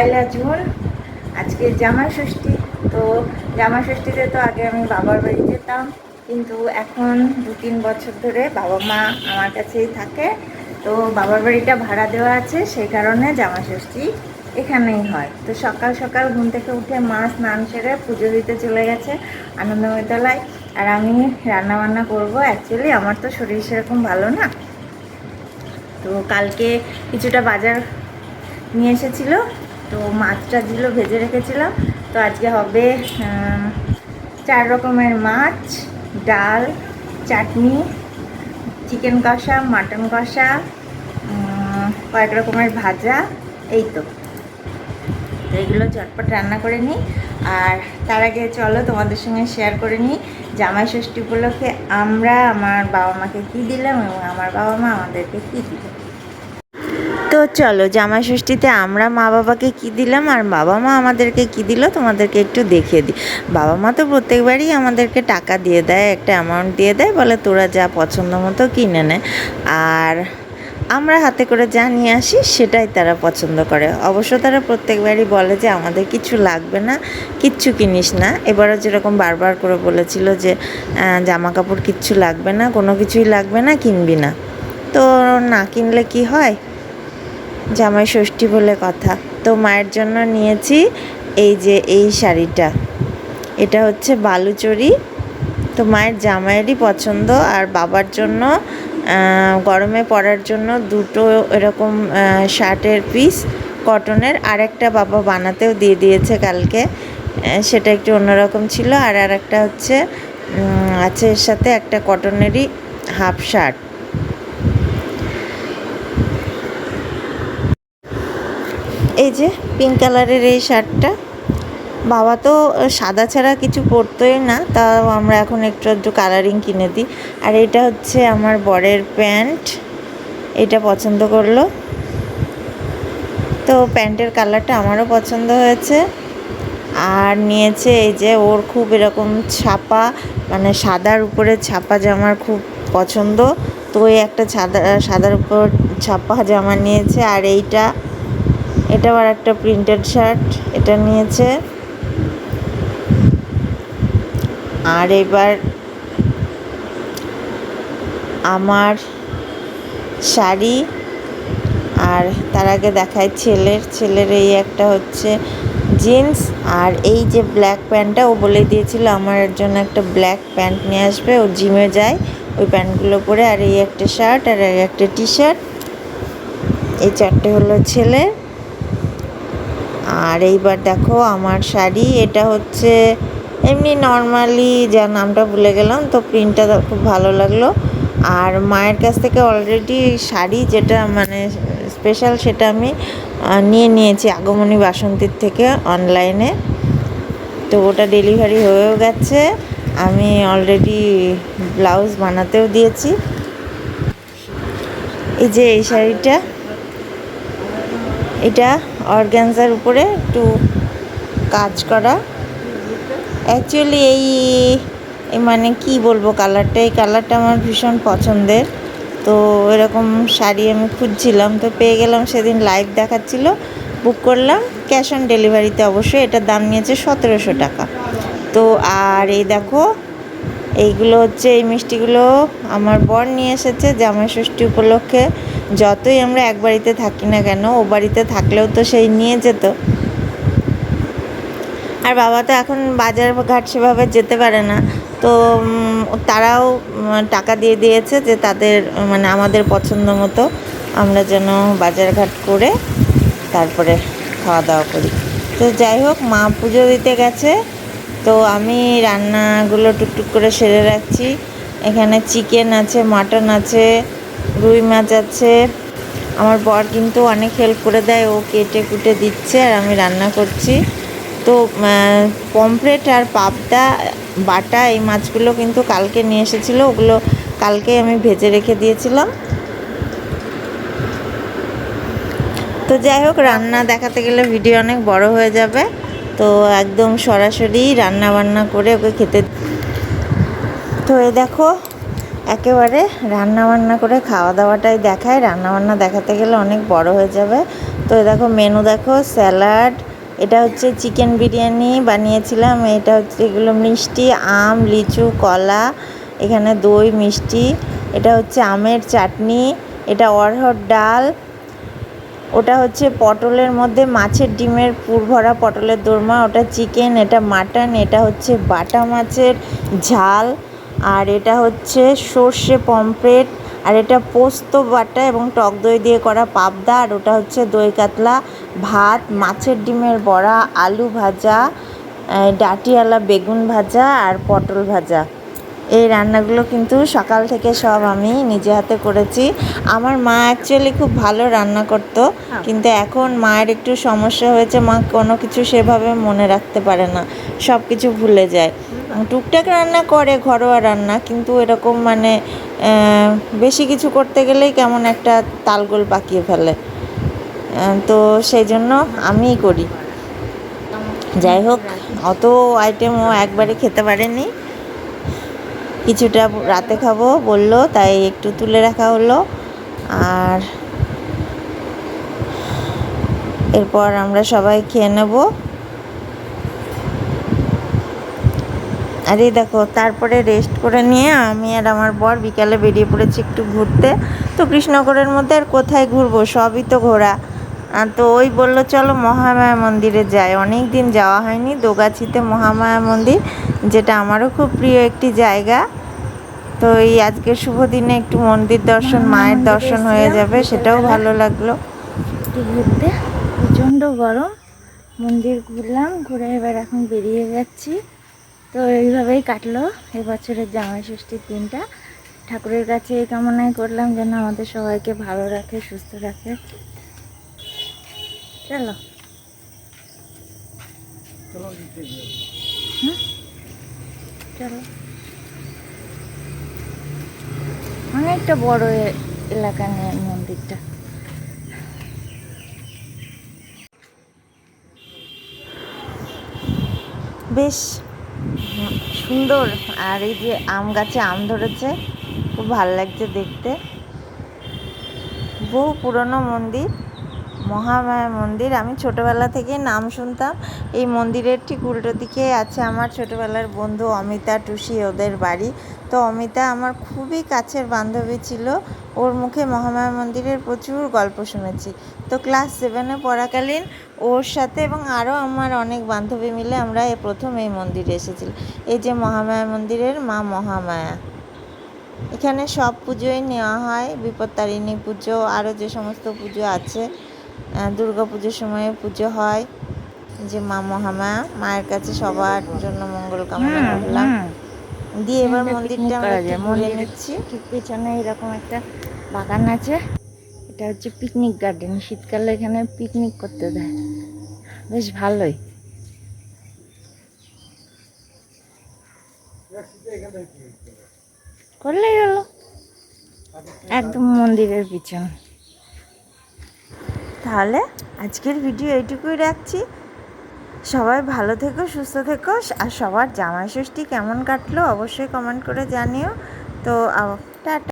পয়লা June, আজকে জামাই ষষ্ঠী। তো জামাই ষষ্ঠীতে তো আগে আমি বাবার বাড়ি যেতাম, কিন্তু এখন দু তিন বছর ধরে বাবা মা আমার কাছেই থাকে। তো বাবার বাড়িটা ভাড়া দেওয়া আছে, সেই কারণে জামাই ষষ্ঠী এখানেই হয়। তো সকাল সকাল ঘুম থেকে উঠে মা স্নান সেরে পুজো দিতে চলে গেছে আনন্দময়তলায় আর আমি রান্না বান্না করব অ্যাকচুয়ালি আমার তো শরীর সেরকম ভালো না। তো কালকে কিছুটা বাজার নিয়ে এসেছিল তো মাছটা দিল, ভেজে রেখেছিলাম। তো আজকে হবে চার রকমের মাছ, ডাল, চাটনি, চিকেন কষা, মাটন কষা কয়েক রকমের ভাজা, এই তো। তো এগুলো চটপট রান্না করে নিই। আর তার আগে চলো তোমাদের সঙ্গে শেয়ার করে নিই, জামাই ষষ্ঠী উপলক্ষে আমরা আমার বাবা মাকে কী দিলাম এবং আমার বাবা মা আমাদেরকে কী দিল। চলো জামাই ষষ্ঠীতে আমরা মা বাবাকে কি দিলাম আর বাবা মা আমাদেরকে কি দিল তোমাদেরকে একটু দেখিয়ে দিই বাবা মা তো প্রত্যেকবারই আমাদেরকে টাকা দিয়ে দেয়, একটা অ্যামাউন্ট দিয়ে দেয়, বলে তোরা যা পছন্দ মতো কিনে নেয় আর আমরা হাতে করে যা নিয়ে আসি সেটাই তারা পছন্দ করে। অবশ্য তারা প্রত্যেকবারই বলে যে আমাদের কিছু লাগবে না, কিচ্ছু কিনিস না। এবারও যেরকম বারবার করে বলেছিল যে জামা কাপড় কিচ্ছু লাগবে না, কোনো কিছুই লাগবে না, কিনবি না। তো না কিনলে কি হয়? জামাই ষষ্ঠী বলে কথা। তো মায়ের জন্য নিয়েছি এই যে এই শাড়িটা। এটা হচ্ছে বালুচরি। তো মায়ের জামাইয়েরই পছন্দ আর বাবার জন্য গরমে পরার জন্য দুটো এরকম শার্টের পিস কটনের আর একটা বাবা বানাতেও দিয়ে দিয়েছে কালকে। সেটা একটু অন্যরকম ছিল আর আর একটা হচ্ছে আছে এর সাথে একটা কটনেরই হাফ শার্ট এই যে পিঙ্ক কালারের এই শার্টটা। বাবা তো সাদা ছাড়া কিছু পরতোই না, তাও আমরা এখন একটু একটু কালারিং কিনে দিই। আর এটা হচ্ছে আমার বরের প্যান্ট, এটা পছন্দ করল। তো প্যান্টের কালারটা আমারও পছন্দ হয়েছে। আর নিয়েছে এই যে ওর খুব এরকম ছাপা মানে সাদার উপরে ছাপা জামার খুব পছন্দ। তো ওই একটা সাদা, সাদার উপর ছাপা জামা নিয়েছে। আর এইটা এটা আবার একটা প্রিন্টেড শার্ট এটা নিয়েছে। আর এবার আমার শাড়ি, আর তার আগে দেখায় ছেলের। ছেলের এই একটা হচ্ছে জিন্স আর এই যে ব্ল্যাক প্যান্টটা, ও বলে দিয়েছিল আমার জন্য একটা ব্ল্যাক প্যান্ট নিয়ে আসবে, ও জিমে যায়। ওই প্যান্টগুলো পরে আর এই একটা শার্ট আর একটা টি শার্ট এই চারটে হলো ছেলের। আর এইবার দেখো আমার শাড়ি, এটা হচ্ছে এমনি নর্মালি যা নামটা ভুলে গেলাম, তো প্রিন্টটা খুব ভালো লাগল। আর মায়ের কাছ থেকে অলরেডি শাড়ি যেটা মানে স্পেশাল সেটা আমি নিয়ে নিয়েছি আগমনী বাসন্তীর থেকে অনলাইনে তো ওটা ডেলিভারি হয়েও গেছে। আমি অলরেডি ব্লাউজ বানাতেও দিয়েছি। এই যে এই শাড়িটা, এটা অর্গ্যানজার উপরে একটু কাজ করা। অ্যাকচুয়ালি এই মানে কি বলব কালারটা এই কালারটা আমার ভীষণ পছন্দের। তো এরকম শাড়ি আমি খুঁজছিলাম, তো পেয়ে গেলাম, সেদিন লাইভ দেখাচ্ছিল বুক করলাম। ক্যাশ অন ডেলিভারিতে অবশ্যই এটার দাম নিয়েছে সতেরোশো টাকা। তো আর এই দেখো, এইগুলো হচ্ছে এই মিষ্টিগুলো আমার বর নিয়ে এসেছে জামাই ষষ্ঠী উপলক্ষে। যতই আমরা এক বাড়িতে থাকি না কেন, ও বাড়িতে থাকলেও তো সেই নিয়ে যেত। আর বাবা তো এখন বাজার ঘাট সেভাবে যেতে পারে না। তো তারাও টাকা দিয়ে দিয়েছে যে তাদের মানে আমাদের পছন্দ মতো আমরা যেন বাজার ঘাট করে তারপরে খাওয়া দাওয়া করি। তো যাই হোক, মা পুজো দিতে গেছে। তো আমি রান্নাগুলো টুকটুক করে সেরে রাখছি। এখানে চিকেন আছে, মাটন আছে রুই মাছ আছে। আমার বর কিন্তু অনেক হেল্প করে দেয়, ও কেটে কুটে দিচ্ছে আর আমি রান্না করছি। তো পমফ্রেট আর পাবদা, বাটা এই মাছগুলো কিন্তু কালকে নিয়ে এসেছিল, ওগুলো কালকে আমি ভেজে রেখে দিয়েছিলাম। তো যাই হোক, রান্না দেখাতে গেলে ভিডিও অনেক বড় হয়ে যাবে। তো একদম সরাসরি রান্না বান্না করে ওকে খেতে তো দেখো একেবারে রান্না বান্না করে খাওয়া দাওয়াটাই দেখায়। রান্না বান্না দেখাতে গেলে অনেক বড় হয়ে যাবে। তো দেখো মেনু দেখো স্যালাড এটা হচ্ছে চিকেন বিরিয়ানি বানিয়েছিলাম। এটা হচ্ছে এগুলো মিষ্টি, আম, লিচু, কলা, এখানে দই, মিষ্টি। এটা হচ্ছে আমের চাটনি, এটা অরহর ডাল। ওটা হচ্ছে পটলের মধ্যে মাছের ডিমের পুর ভরা পটলের দোরমা, ওটা চিকেন এটা মাটন এটা হচ্ছে বাটা মাছের ঝাল। আর এটা হচ্ছে সর্ষে পমফ্রেট, আর এটা পোস্ত বাটা এবং টক দই দিয়ে করা পাবদা, আর ওটা হচ্ছে দই কাতলা, ভাত, মাছের ডিমের বড়া, আলু ভাজা ডাটিয়ালা বেগুন ভাজা, আর পটল ভাজা। এই রান্নাগুলো কিন্তু সকাল থেকে সব আমি নিজে হাতে করেছি। আমার মা অ্যাকচুয়ালি খুব ভালো রান্না করতো কিন্তু এখন মায়ের একটু সমস্যা হয়েছে মা কোনো কিছু সেভাবে মনে রাখতে পারে না সব কিছু ভুলে যায়। টুকটাক রান্না করে ঘরোয়া রান্না কিন্তু এরকম মানে বেশি কিছু করতে গেলেই কেমন একটা তালগোল পাকিয়ে ফেলে। তো সেই জন্য আমিই করি। যাই হোক অত আইটেম ও একবারে খেতে পারেনি। কিছুটা রাতে খাব বলল, তাই একটু তুলে রাখা হলো। আর এরপর আমরা সবাই খেয়ে নেব। আর দেখো, তারপরে রেস্ট করে নিয়ে আমি আর আমার বর বিকালে বেরিয়ে পড়েছি একটু ঘুরতে। তো কৃষ্ণগড়ের মধ্যে আর কোথায় ঘুরবো? সবই তো ঘোরা। তো ওই বলল চলো মহামায়া মন্দিরে যাই। অনেক দিন যাওয়া হয়নি দোগাছিতে মহামায়া মন্দির যেটা আমারও খুব প্রিয় একটি জায়গা। তো এই আজকের শুভ দিনে একটু মন্দির দর্শন মায়ের দর্শন হয়ে যাবে সেটাও ভালো লাগল। ঘুরতে। প্রচণ্ড গরম মন্দির ঘুরলাম ঘুরে এবার এখন বেরিয়ে যাচ্ছি। তো এইভাবেই কাটলো এবছরের জামাই ষষ্ঠীর দিনটা। ঠাকুরের কাছে এই কামনাই করলাম যেন আমাদের সবাইকে ভালো রাখে সুস্থ রাখে। চলো। অনেকটা বড় এলাকা নিয়ে মন্দিরটা। বেশ সুন্দর, আর এই যে আম গাছে আম ধরেছে, খুব ভালো লাগছে দেখতে। বহু পুরনো মন্দির। মহামায়া মন্দির। আমি ছোটবেলা থেকে নাম শুনতাম। এই মন্দিরের ঠিক উল্টো দিকে আছে আমার ছোটবেলার বন্ধু অমিতা টুসি, ওদের বাড়ি। তো অমিতা আমার খুবই কাছের বান্ধবী ছিল। ওর মুখে মহামায়া মন্দিরের প্রচুর গল্প শুনেছি। তো ক্লাস সেভেনে পড়াকালীন ওর সাথে এবং আরও আমার অনেক বান্ধবী মিলে আমরা এ প্রথম এই মন্দিরে এসেছিলাম এই যে মহামায়া মন্দিরের মা মহামায়া। এখানে সব পুজোই নেওয়া হয়। বিপত্তারিণী পুজো, আরও যে সমস্ত পুজো আছে। দুর্গা পুজোর সময় পুজো হয়। যে মা মহামায়া মায়ের কাছে সবার জন্য মঙ্গল কামনা করলাম। দিয়ে এবার মন্দিরটা আমরা একটু নিচ্ছি। ঠিক পেছনে এরকম একটা বাগান আছে। এটা হচ্ছে পিকনিক গার্ডেন শীতকালে এখানে পিকনিক করতে দেয় বেশ ভালোই। করলেই হলো। একদম মন্দিরের পিছন। তাহলে আজকের ভিডিও এইটুকুই রাখছি। সবাই ভালো থেকো, সুস্থ থেকো, আর সবার জামাই ষষ্ঠী কেমন কাটলো অবশ্যই কমেন্ট করে জানিও। তো টাটা।